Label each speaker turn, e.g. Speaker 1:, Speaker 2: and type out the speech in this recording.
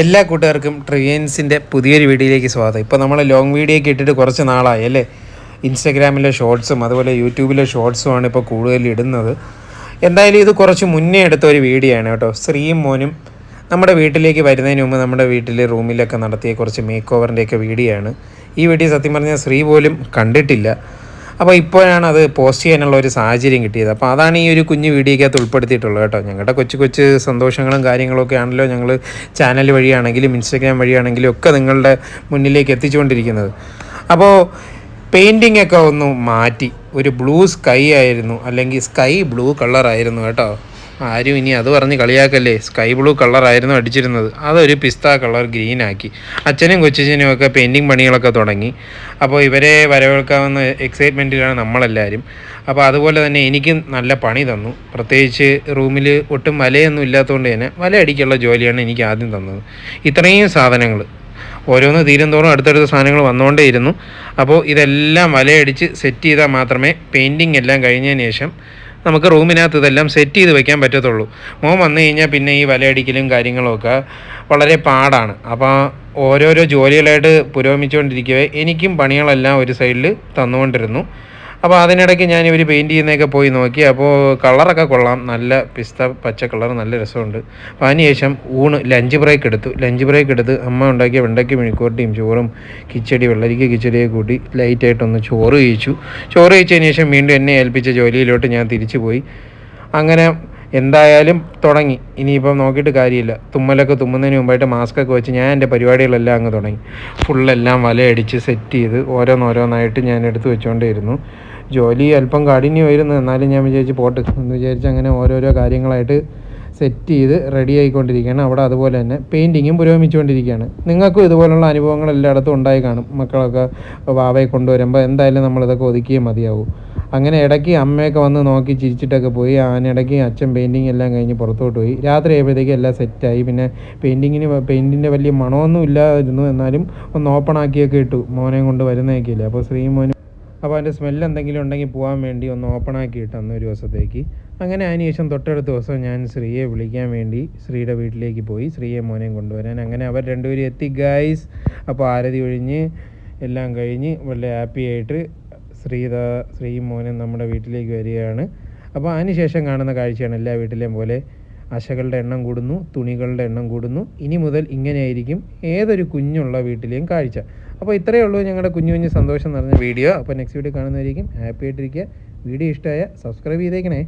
Speaker 1: എല്ലാ കൂട്ടുകാർക്കും ട്രിയൻസിന്റെ പുതിയൊരു വീഡിയോയിലേക്ക് സ്വാഗതം. ഇപ്പോൾ നമ്മൾ ലോങ് വീഡിയോ ഒക്കെ ഇട്ടിട്ട് കുറച്ച് നാളായി അല്ലേ? ഇൻസ്റ്റഗ്രാമിലെ ഷോർട്സും അതുപോലെ യൂട്യൂബിലെ ഷോർട്സും ആണ് ഇപ്പോൾ കൂടുതൽ ഇടുന്നത്. എന്തായാലും ഇത് കുറച്ച് മുന്നേ എടുത്ത ഒരു വീഡിയോ ആണ് കേട്ടോ. സ്ത്രീയും മോനും നമ്മുടെ വീട്ടിലേക്ക് വരുന്നതിന് മുമ്പ് നമ്മുടെ വീട്ടിൽ റൂമിലൊക്കെ നടത്തിയ കുറച്ച് മേക്ക് ഓവറിന്റെയൊക്കെ വീഡിയോ ആണ്. ഈ വീഡിയോ സത്യം പറഞ്ഞാൽ സ്ത്രീ പോലും കണ്ടിട്ടില്ല. അപ്പോൾ ഇപ്പോഴാണ് അത് പോസ്റ്റ് ചെയ്യാനുള്ള ഒരു സാഹചര്യം കിട്ടിയത്. അപ്പോൾ അതാണ് ഈ ഒരു കുഞ്ഞു വീഡിയോക്കകത്ത് ഉൾപ്പെടുത്തിയിട്ടുള്ളത് കേട്ടോ. ഞങ്ങളുടെ കൊച്ചു കൊച്ചു സന്തോഷങ്ങളും കാര്യങ്ങളൊക്കെ ആണല്ലോ ഞങ്ങൾ ചാനൽ വഴിയാണെങ്കിലും ഇൻസ്റ്റഗ്രാം വഴിയാണെങ്കിലും ഒക്കെ നിങ്ങളുടെ മുന്നിലേക്ക് എത്തിച്ചുകൊണ്ടിരിക്കുന്നത്. അപ്പോൾ പെയിന്റിംഗ് ഒക്കെ ഒന്ന് മാറ്റി. ഒരു ബ്ലൂ സ്കൈ ആയിരുന്നു. അല്ലെങ്കിൽ സ്കൈ ബ്ലൂ കളറായിരുന്നു കേട്ടോ. ആരും ഇനി അത് പറഞ്ഞ് കളിയാക്കല്ലേ? Sky blue കളറായിരുന്നു അടിച്ചിരുന്നത്. അതൊരു പിസ്ത കളർ ഗ്രീൻ ആക്കി. അച്ഛനും കൊച്ചനും ഒക്കെ പെയിന്റിങ് പണികളൊക്കെ തുടങ്ങി. അപ്പോൾ ഇവരെ വരവേൽക്കാവുന്ന എക്സൈറ്റ്മെന്റിലാണ് നമ്മളെല്ലാവരും. അപ്പോൾ അതുപോലെ തന്നെ എനിക്കും നല്ല പണി തന്നു. പ്രത്യേകിച്ച് റൂമിൽ ഒട്ടും വലയൊന്നും ഇല്ലാത്തതുകൊണ്ട് തന്നെ വല അടിക്കാനുള്ള ജോലിയാണ് എനിക്ക് ആദ്യം തന്നത്. ഇത്രയും സാധനങ്ങൾ ഓരോന്ന് തീരും തോറും അടുത്തടുത്ത സാധനങ്ങൾ വന്നുകൊണ്ടേയിരുന്നു അപ്പോൾ ഇതെല്ലാം വലയടിച്ച് സെറ്റ് ചെയ്താൽ മാത്രമേ പെയിന്റിങ് എല്ലാം കഴിഞ്ഞതിന് ശേഷം നമുക്ക് റൂമിനകത്ത് ഇതെല്ലാം സെറ്റ് ചെയ്ത് വെക്കാൻ പറ്റത്തുള്ളൂ. മോൻ വന്നു കഴിഞ്ഞാൽ പിന്നെ ഈ വലയടിക്കലും കാര്യങ്ങളൊക്കെ വളരെ പാടാണ്. അപ്പോൾ ഓരോരോ ജോലികളായിട്ട് പുരോഗമിച്ചുകൊണ്ടിരിക്കവേ എനിക്കും പണികളെല്ലാം ഒരു സൈഡിൽ തന്നുകൊണ്ടിരുന്നു. അപ്പോൾ അതിനിടയ്ക്ക് ഞാൻ ഇവർ പെയിന്റ് ചെയ്യുന്നതൊക്കെ പോയി നോക്കി. അപ്പോൾ കളറൊക്കെ കൊള്ളാം. നല്ല പിസ്ത പച്ച കളർ നല്ല രസമുണ്ട്. അപ്പോൾ അതിനുശേഷം ഊണ് ലഞ്ച് ബ്രേക്ക് എടുത്തു. ലഞ്ച് ബ്രേക്ക് എടുത്ത് അമ്മ ഉണ്ടാക്കിയ വെണ്ടയ്ക്ക് മിഴിക്കോട്ടിയും ചോറും കിച്ചടി വെള്ളരിക്ക കിച്ചടിയൊക്കെ കൂട്ടി ലൈറ്റായിട്ടൊന്ന് ചോറ് കഴിച്ചു. ചോറ് കഴിച്ചതിന് ശേഷം വീണ്ടും എന്നെ ഏൽപ്പിച്ച ജോലിയിലോട്ട് ഞാൻ തിരിച്ചു പോയി അങ്ങനെ എന്തായാലും തുടങ്ങി. ഇനിയിപ്പം നോക്കിയിട്ട് കാര്യമില്ല. തുമ്മലൊക്കെ തുമ്മുന്നതിന് മുമ്പായിട്ട് മാസ്ക് ഒക്കെ വെച്ച് ഞാൻ എന്റെ പരിപാടികളെല്ലാം അങ്ങ് തുടങ്ങി. ഫുള്ളെല്ലാം വലയടിച്ച് സെറ്റ് ചെയ്ത് ഓരോന്നോരോന്നായിട്ട് ഞാൻ എടുത്ത് വെച്ചുകൊണ്ടേയിരുന്നു ജോലി അല്പം കാഠിന്യമായിരുന്നു എന്നാലും ഞാൻ വിചാരിച്ച് പോട്ട് എന്ന് വിചാരിച്ച് അങ്ങനെ ഓരോരോ കാര്യങ്ങളായിട്ട് സെറ്റ് ചെയ്ത് റെഡി ആയിക്കൊണ്ടിരിക്കുകയാണ്. അവിടെ അതുപോലെ തന്നെ പെയിന്റിങ്ങും പുരോഗമിച്ചുകൊണ്ടിരിക്കുകയാണ്. നിങ്ങൾക്കും ഇതുപോലുള്ള അനുഭവങ്ങൾ എല്ലായിടത്തും ഉണ്ടായി കാണും. മക്കളൊക്കെ വാവയെ കൊണ്ടുവരുമ്പോൾ എന്തായാലും നമ്മളിതൊക്കെ ഒതുക്കിയേ മതിയാവൂ. അങ്ങനെ ഇടയ്ക്ക് അമ്മയൊക്കെ വന്ന് നോക്കി ചിരിച്ചിട്ടൊക്കെ പോയി. അതിനിടയ്ക്ക് അച്ഛൻ പെയിന്റിങ് എല്ലാം കഴിഞ്ഞ് പുറത്തോട്ട് പോയി. രാത്രി ആയപ്പോഴത്തേക്ക് എല്ലാം സെറ്റായി പിന്നെ പെയിന്റിങ്ങിന് പെയിന്റിന്റെ വലിയ മണമൊന്നും ഇല്ലായിരുന്നു. എന്നാലും ഒന്ന് ഓപ്പൺ ആക്കിയൊക്കെ ഇട്ടു. മോനെ കൊണ്ട് വരുന്നതൊക്കെ ഇല്ല? അപ്പോൾ ശ്രീ മോനും അപ്പോൾ അതിന്റെ സ്മെല്ല് എന്തെങ്കിലും ഉണ്ടെങ്കിൽ പോകാൻ വേണ്ടി ഒന്ന് ഓപ്പൺ ആക്കി ഇട്ടന്ന് ഒരു ദിവസത്തേക്ക്. അങ്ങനെ അതിനുശേഷം തൊട്ടടുത്ത ദിവസം ഞാൻ ശ്രീയെ വിളിക്കാൻ വേണ്ടി ശ്രീയുടെ വീട്ടിലേക്ക് പോയി. ശ്രീയെ മോനെയും കൊണ്ടുവരാൻ അങ്ങനെ അവർ രണ്ടുപേരും എത്തി. ഗൈസ് അപ്പോൾ ആരതി ഒഴിഞ്ഞ് എല്ലാം കഴിഞ്ഞ് വളരെ ഹാപ്പി ആയിട്ട് ശ്രീത ശ്രീ മോനും നമ്മുടെ വീട്ടിലേക്ക് വരികയാണ്. അപ്പോൾ അതിനുശേഷം കാണുന്ന കാഴ്ചയാണ് എല്ലാ വീട്ടിലെയും പോലെ അശകളുടെ എണ്ണം കൂടുന്നു തുണികളുടെ എണ്ണം കൂടുന്നു. ഇനി മുതൽ ഇങ്ങനെയായിരിക്കും ഏതൊരു കുഞ്ഞുള്ള വീട്ടിലെയും കാഴ്ച. അപ്പോൾ ഇത്രയേ ഉള്ളൂ ഞങ്ങളുടെ കുഞ്ഞു കുഞ്ഞു സന്തോഷം നിറഞ്ഞ വീഡിയോ. അപ്പോൾ നെക്സ്റ്റ് വീഡിയോ കാണുന്നതായിരിക്കും ഹാപ്പി ആയിട്ടിരിക്കുക. വീഡിയോ ഇഷ്ടമായ സബ്സ്ക്രൈബ് ചെയ്തേക്കണേ.